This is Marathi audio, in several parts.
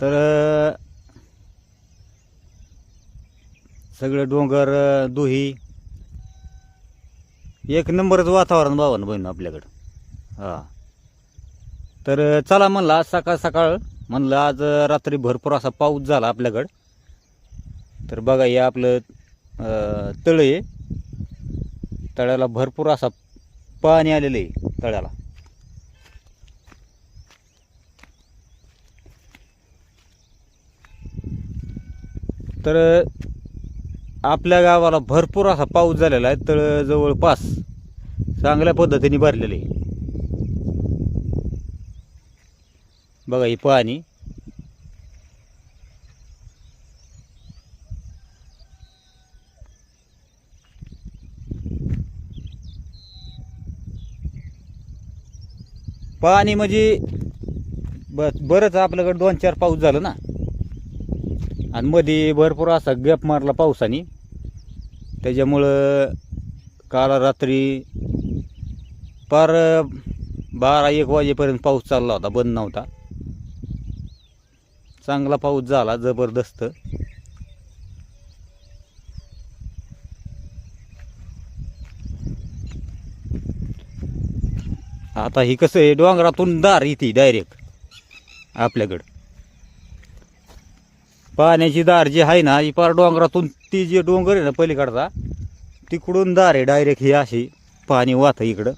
तर सगळं डोंगर दुही एक नंबरच वातावरण बावन बहीण आपल्याकडं. हां. तर चला म्हणला आज सकाळ सकाळ म्हणलं आज रात्री भरपूर असा पाऊस झाला आपल्याकडं. तर बघा हे आपलं तळ आहे. तळ्याला भरपूर असा पाणी आलेलं आहे तळ्याला. तर आपल्या गावाला भरपूर असा पाऊस झालेला आहे तर जवळपास चांगल्या पद्धतीने भरलेले आहे. बघा ही पाणी. पाणी म्हणजे ब बरंच आपल्याकडे दोन चार पाऊस झालं ना. आणि मध्ये भरपूर असा गॅप मारला पावसाने. त्याच्यामुळं काल रात्री पार बारा एक वाजेपर्यंत पाऊस चालला होता बंद नव्हता. चांगला पाऊस झाला जबरदस्त. आता ही कसं आहे डोंगरातून दार येते डायरेक्ट आपल्याकडं. पाण्याची दार जी आहे ना ही पार डोंगरातून ती जी डोंगर आहे ना पलीकडचा तिकडून दार आहे डायरेक्ट ही अशी पाणी वाहतं इकडं.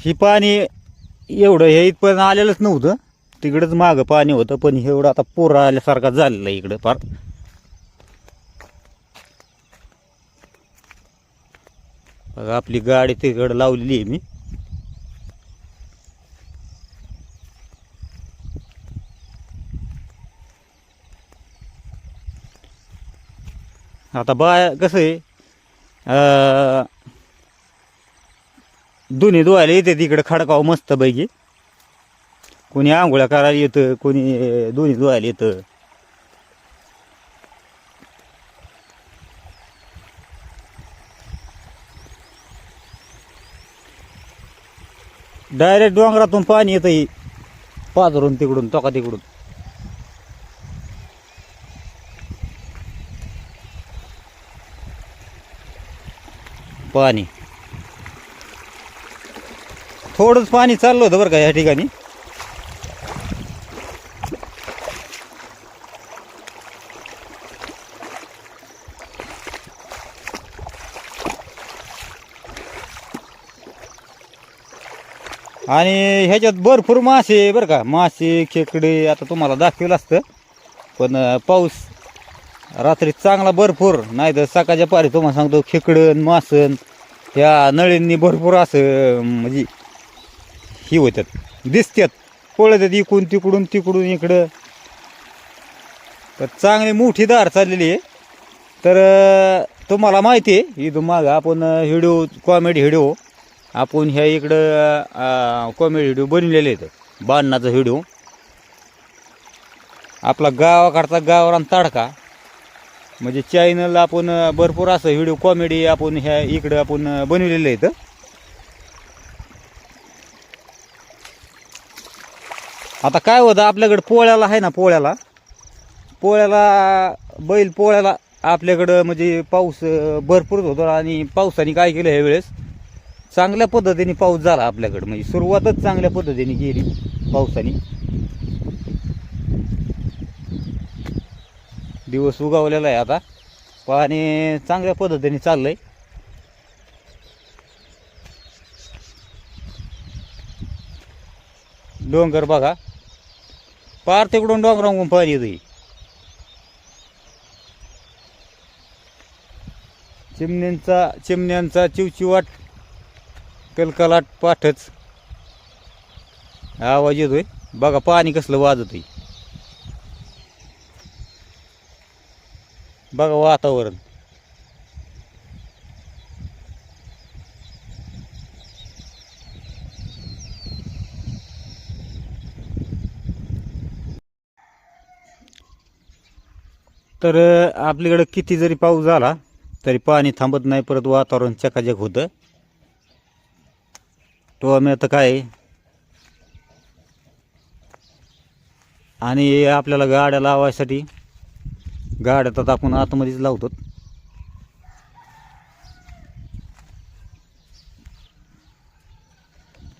ही पाणी एवढं हे इथपर्यंत आलेलंच नव्हतं. तिकडंच मागं पाणी होतं पण हे एवढं आता पोरं आल्यासारखा झालेलं आहे इकडं फार बघा आपली गाडी तिकडं लावलेली आहे मी. आता बाय कसं आहे? दोन्ही धुवायला येते तिकडे खडकाव मस्त पैकी कोणी आंघोळ्या करायला येतं कोणी दोन्ही धुवायला येतं. डायरेक्ट डोंगरातून पाणी येतं पाजरून पाझरून तिकडून टोका तिकडून. पाणी. थोडंच पाणी चाललं होतं बरं का या ठिकाणी. आणि ह्याच्यात भरपूर मासे आहे बरं का. मासे खेकडे आता तुम्हाला दाखवलं असतं. पण पाऊस रात्री चांगला भरपूर नाही तर सकाळच्या पारी तुम्हाला सांगतो खेकडं मासन ह्या नळींनी भरपूर असं म्हणजे ही होतात दिसतात पळतात इकडून तिकडून तिकडून इकडं. तर चांगली मोठी दार चाललेली आहे. तर तुम्हाला माहिती आहे इथून मागं आपण व्हिडिओ कॉमेडी व्हिडिओ आपण ह्या इकडं कॉमेडी व्हिडिओ बनवलेले आहेत. बांधण्याचा व्हिडिओ. आपला गावाकडचा गावरान ताडका. म्हणजे चॅनल आपण भरपूर असं व्हिडिओ कॉमेडी आपण ह्या इकडं आपण अं, बनवलेलं आहेत आता काय होतं आपल्याकडं पोळ्याला आहे ना पोळ्याला? पोळ्याला बैल पोळ्याला आपल्याकडं म्हणजे पाऊस भरपूरच भरपूर होतो आणि पावसाने काय केलं ह्या वेळेस? चांगल्या पद्धतीने पाऊस झाला आपल्याकडं. म्हणजे सुरुवातच चांगल्या पद्धतीने केली पावसाने. दिवस उगवलेला आहे आता. पाणी चांगल्या पद्धतीने चाललंय. डोंगर बघा. पार तिकडून डोंगरावरून पाणी येतं चिमण्यांचा चिमण्यांचा चिवचिवाट कलकलाट पाठच. आवाज येतोय. बघा पाणी कसलं वाजत बघा वातावरण. तर आपल्याकडं किती जरी पाऊस झाला तरी पाणी थांबत नाही परत वातावरण चकाचक होतं. टोमॅटो काय? आणि आपल्याला गाड्या लावायसाठी गाड्या तर आपण आतमध्येच लावतो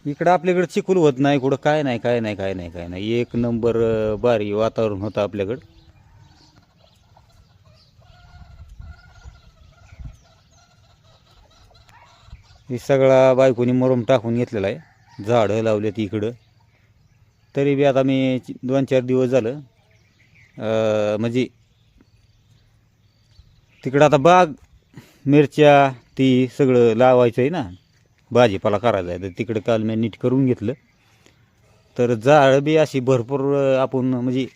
इकडं आपल्याकडं चिखल होत नाही कुठं काय नाही काय नाही काय नाही काय नाही. एक नंबर बारी भारी वातावरण होतं आपल्याकडं. हे सगळा बायकोनी मरून टाकून घेतलेला आहे. झाडं लावलेत इकडं. तरी बी आता मी दोन चार दिवस झालं म्हणजे तिकडं आता बाग मिरच्या ती सगळं लावायचं आहे ना. भाजीपाला करायचा आहे तर तिकडं काल मी नीट करून घेतलं. तर झाडं बी अशी भरपूर आपण म्हणजे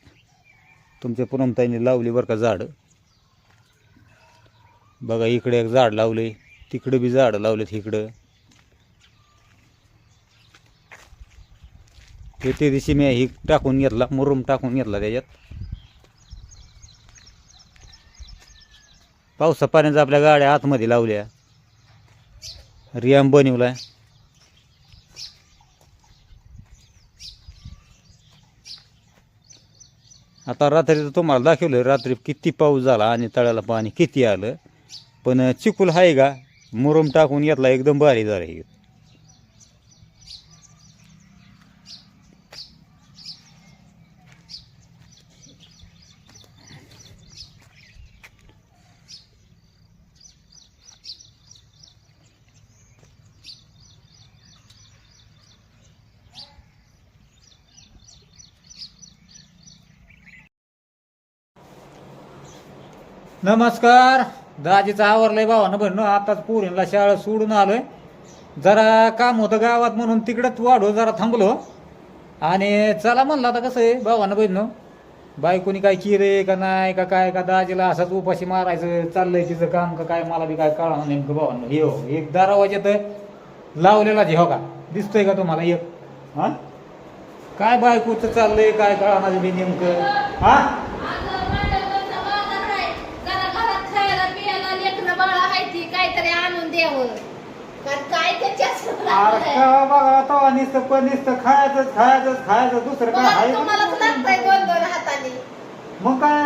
तुमच्या पुरमताईने लावली बरं का झाडं. बघा इकडे एक झाड लावले तिकडं बी झाडं लावलेत इकडं. ते ते दिवशी मी ही टाकून घेतला मुरुम टाकून घेतला त्याच्यात. पावसा पाण्याचा आपल्या गाड्या आतमध्ये लावल्या. रियाम बनवलाय. आता रात्री तर तुम्हाला दाखवलं रात्री किती पाऊस झाला आणि तळ्याला पाणी किती आलं. पण चिकूल आहे का? मुरुम टाकून घेतला एकदम भारी झाला नमस्कार. दाजीचं आवरलंय भावानं बहिणं आताच पोरींला शाळा सोडून आलोय. जरा काम होतं गावात म्हणून तिकडंच वाढव जरा थांबलो. आणि चला म्हणलं आता कसं आहे भावानं बहिणं बायकोनी काय किरे का नाही का काय का दाजीला असंच उपाशी मारायचं चाललंय तिचं काम का काय मला बी काय कळा नेमकं भावानं. हे हो एक दारा तर लावलेला जे हो का? दिसतोय का तुम्हाला एक? हां? काय बायकोचं चाललंय काय कळा बी नेमकं? हा जरा घरात खायला पियाला लेकरं बाळा आहे ती काहीतरी कारण काय बघा तो नुसतं पण नुसतं खायचं खायचं खायचं दुसरं काय आहे तुम्हालाच लागतंय दोन दोन हाताने. मग काय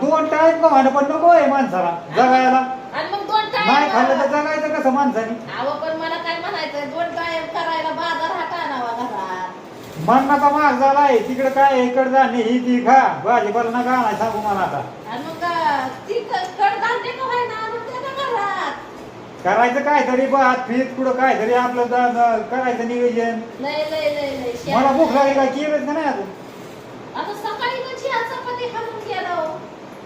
दोन टाइम का म्हणा पण नको आहे माणसाला जगायला? आणि मग दोन नाही खाल्लं तर जगायचं कसं माणसाने? अहो पण मला काय म्हणायचं दोन टाइम करायला बाजार हात आणावा घरात मरणाचा माग झालाय? तिकडे काय इकडे जाणे ही ती खा. भाजीपाला नका सांगू मला आता. आणि मग ती कडधान्य का करायचं काय तरी भात फीत कुठं काय तरी आपलं ज- ज- करायचं नियोजन. लय लय लय लय शेण. मला भूक लागली काय केलंच नाही अजून? आता सकाळी हा चपाती खालून गेला हो.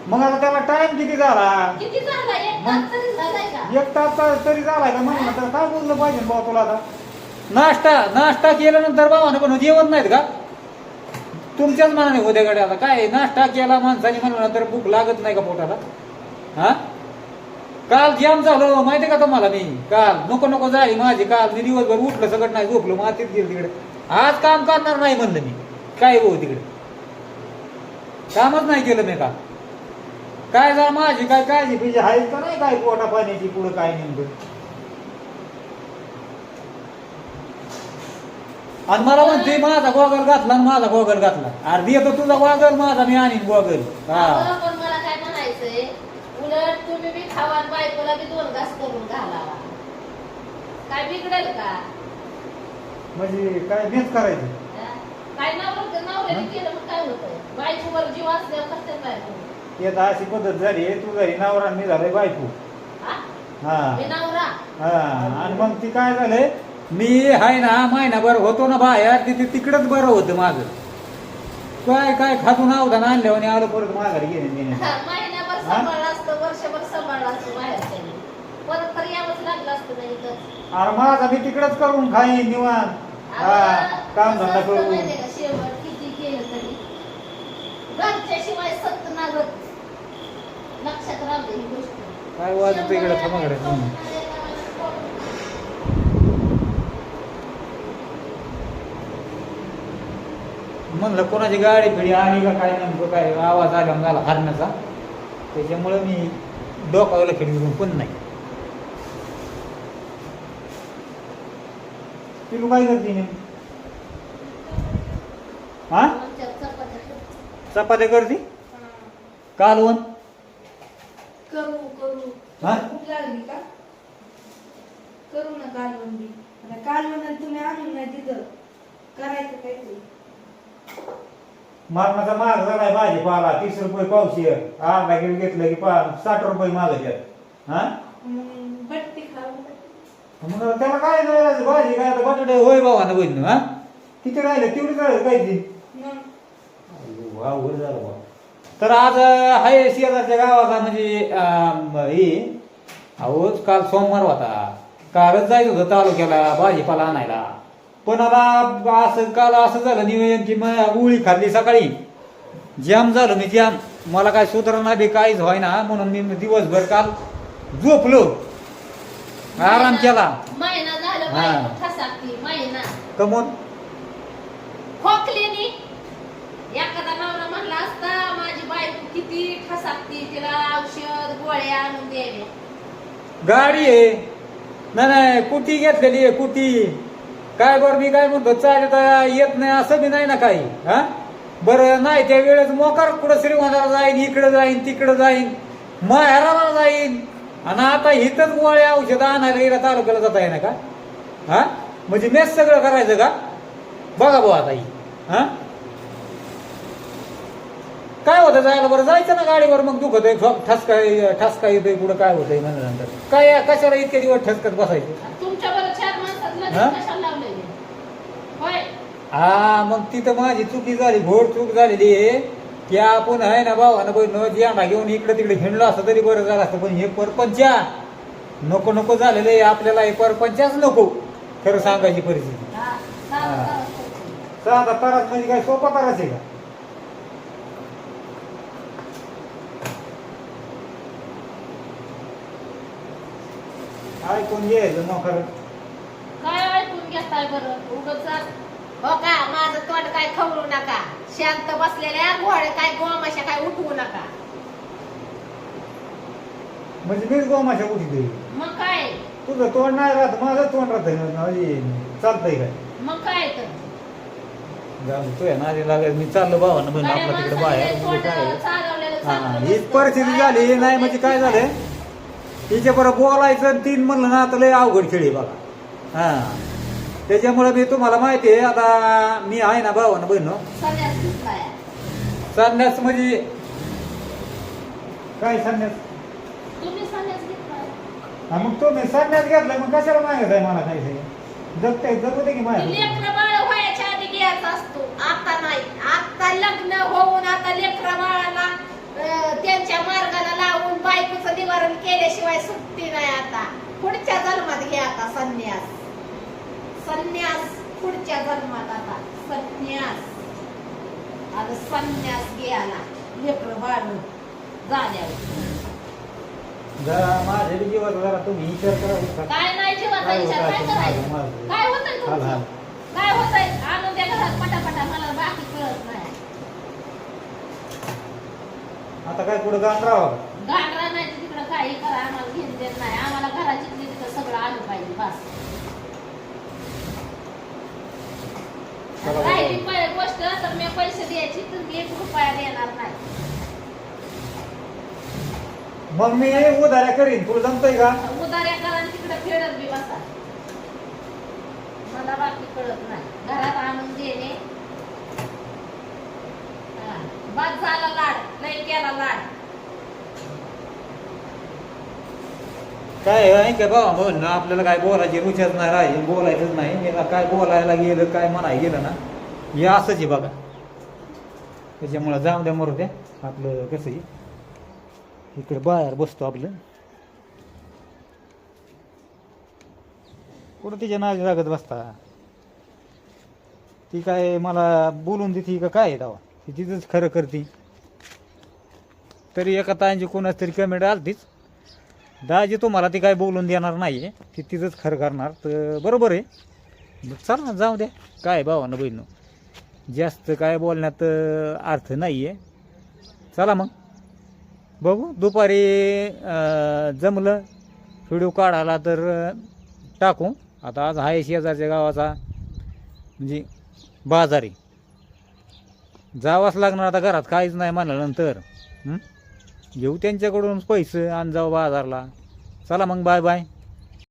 मग आता त्याला टाइम किती झाला? किती झाला? एक? तास तरी झालाय का? एक तास तर- तरी झालाय का म्हणून तर काय बोललं पाहिजे भाऊ तुला आता? नाश्ता नाश्ता केल्यानंतर भावानं पण जेवण नाहीत का? तुमच्याच मनाने उद्याकडे आता काय नाश्ता केला माणसाने म्हणलं नंतर भूक लागत नाही का पोटाला? हा? काल जाम झालो माहिती का तुम्हाला मी? काल. नको नको जाई माझी. काल मी दिवसभर उठलं सगळं नाही झोपलो मातीत गेलं तिकडे आज काम करणार नाही म्हणलं मी. काय हो तिकडे? कामच नाही केलं मी का काय जा माझी काय काळजी पिजी आहे का नाही काय पोटा पाण्याची पुढं काय नेमकं? आणि मला म्हणते माझा गोगल घातला आणि माझा गोगल घातला. अर्धी येतो तुझा गोगल माझा मी आणीन गोगल. हा. पण मला काय म्हणायचंय? उलट तुम्ही बी खावा बायकोला बी दोन घास करून घालावा. काय बिघडेल का? म्हणजे काय मीच करायचं? हा? काय नवरं नवऱ्याने केलं मग काय होतं बायकोवर जीव असल्यावर कसं बायको. येत अशी पद्धत झाली तू घरी नवरा मी झालोय बायको. हा? हा. नवरा? हा. आणि मग ती काय झालंय? मी हाय ना महिनाभर होतो ना बाहेर तिथे तिकडच बरं होतं माझं. काय काय खातून आवधान आणल्यावर आणि आलो परत माघारी हा, महिन्याभर सांभाळलं असतं वर्षभर सांभाळलं असतं बाहेरच्या परत तर यावंच लागलं असतं नाही तर अरे माझा मी तिकडच करून खाईन निवांत. हा काम धंदा करून शेवट किती केलं तरी. घरच्या शिवाय सत्य नागत. लक्षात राहते ही गोष्ट. काय वाजत इकडे थांबाकडे म्हणलं कोणाची गाडी फिडी आली का काय नेमकं काय आवाज आला झाला हरण्याचा? त्याच्यामुळं मी डोकावलं खिडकी पण नाही. पिलू काय करते नेमकी? हा? चपात्या कर. चपात्या करते? कालवण? करू करू. हा? भूक लागली का? करू ना कालवण बी. आता कालवण तुम्ही आणून नाही तिथं करायचं काहीतरी मरणाचा माग झालाय भाजीपाला तीस रुपये पावशे अर्धा किलो घेतलं की पा साठ रुपये मागायच्यात हा? मग खाऊ मग त्याला काय नाही राहायचं, भाजी काय आता बटाटे? होय बाबा ना बहिण हा? किती राहिलं? तेवढीच राहिलं काय ती मग? अयो, अवघड झालं बा. तर आज हाय शेजारच्या गावाचा म्हणजे हे. अहो काल सोमवार होता. कालच जायचं होतं तालुक्याला भाजीपाला आणायला. पण आता असं काल असं झालं नियोजन की मग उळी खाल्ली सकाळी. जाम झालं मी जाम मला काय सुधारणा बी काहीच व्हायना म्हणून मी दिवसभर काल झोपलो. आराम केला. महिना झालं हा. बायको ठसाकती महिना. कमून? खोकलेनी. एखादा नवरा म्हणला असता माझी बायको किती ठसाकती तिला औषध गोळ्या आणून द्यावे. गाडी आहे. नाही नाही कुटी घेतलेली आहे कुटी काय बरं मी काय म्हणतो चालत येत नाही असं बी नाही ना काही हा? बरं नाही त्या वेळेस मोकार कुठं श्रीमंताला जाईन इकडं जाईन तिकडं जाईन माहेराला जाईन. आणि आता इथंच गोळ्या औषधं आणायला गेला तालुक्याला जाता येणार का? हा? म्हणजे मेस सगळं करायचं का? बघा भाऊ आता ही. हा? काय होतं जायला बरं? जायचं ना गाडीवर मग दुखत आहे ठसका ठसका येतोय कुठं काय होतंय म्हणल्यानंतर काय कशाला इतके दिवस ठसकत बसायचे? हा? हा मग तिथं माझी चुकी झाली घोड चूक झालेली आहे. की आपण आहे ना भावानं बहिण जियांडा घेऊन इकडे तिकडे हिंडलो असतं तरी बरं झालं असतं पण हे परपंचा नको नको झालेलं आहे आपल्याला हे परपंचाच नको. खरं सांगायची परिस्थिती. साधा तारास म्हणजे काय सोपा तारास आहे का? ऐकून घ्यायचं नोकर काय ऐकून घेताय बरं? उगाच हो का? माझं तोंड काय खवळू नका. शांत बसलेल्या घोडे काय गोमाशा काय उठवू नका. म्हणजे मीच गोमाशा उठी देईल मग काय? तुझं तोंड नाही राहत माझं तोंड राहत म्हणजे चालतंय काय? मग काय तर? जाऊ दे, तुझ्या नादी लागत मी चाललो भावानं बहीण गाड्या आपलं तिकडे माणसाने बाहेर तोंड? चालवलेलं हा. परिस्थिती झाली नाही म्हणजे काय झालं? हिच्या बरं बोलायचं आणि तीन म्हणलं ना आता लय अवघड खेळी बघा. हा. त्याच्यामुळे मी तुम्हाला माहिती आहे आता मी आहे ना भावानं बहीण. संन्यास म्हणजे काय संन्यास. हा मग तुम्ही संन्यास घेतला मग कशाला मागत आहे मला काही? जगते जगू दे की घ्यायचा असतो. आता नाही. आता लग्न होऊन आता लेकरा बाळाला त्यांच्या मार्गाला लावून बायकोचं निवारण केल्याशिवाय सुट्टी नाही आता. पुढच्या जन्मात घ्या आता संन्यास. संन्यास पुढच्या जन्मात आता. संन्यास. आता संन्यास घ्यायला लेकर बाळ झाल्यावर जरा माझ्या बी जीवात जरा तुम्ही विचार करा. विचार. काय नाही जीवाचा काय विचार काय होतं? करायचं? माझं- काय होतंय हाल, तुमचं हाल. काय होतंय? आणून द्या घरात पटापटा मला बाकी कळत नाही. आता काय पुढे गाण गाडरा नाही तिकडं काही करा आम्हाला घेऊन देत नाही. आम्हाला घराची तिथं सगळं आलं पाहिजे बस चला बाबा. राहिली पै- गोष्ट तर मी पैसे द्यायची तुम्ही एक रुपया देणार नाही. मग मी उधाऱ्या करीन. तुला जमतंय का? उदाऱ्या करा आणि तिकडे फेडत बी बसा. मला बाकी कळत नाही. घरात आणून देणे. हा. बस झाला लाड. लई केला लाड. काय आहे का बाबा म्हणून आपल्याला काय बोलायची रुचच नाही राहिली बोलायचंच नाही. काय बोलायला गेलं काय म्हणाय गेलं ना? हे असंच आहे बघा. त्याच्यामुळं जाऊ द्या मरू द्या. आपलं कसं आहे? इकडे बाहेर बसतो आपलं. कुठं तिच्या नादी लागत बसता? ती काय मला बोलून देते का काय दावा ती तिथंच खरं करते. तरी एका ताईंची कोणाच तरी कमेंट आलतीच. दाजी तुम्हाला ती काय बोलून देणार नाही आहे ती तिथंच खरं करणार. तर बरोबर आहे. मग ना जाऊ द्या. काय भावानं बहिणं जास्त काय बोलण्यात अर्थ नाही आहे चला मग. बघू. दुपारी जमलं. व्हिडिओ काढायला तर टाकू. आता आज आहे शेजारच्या गावाचा म्हणजे बाजारी. जावाच लागणार आता घरात काहीच नाही म्हणल्यानंतर. घेऊ त्यांच्याकडून पैसे आणि जाऊ बाजारला. चला मग. Bye bye.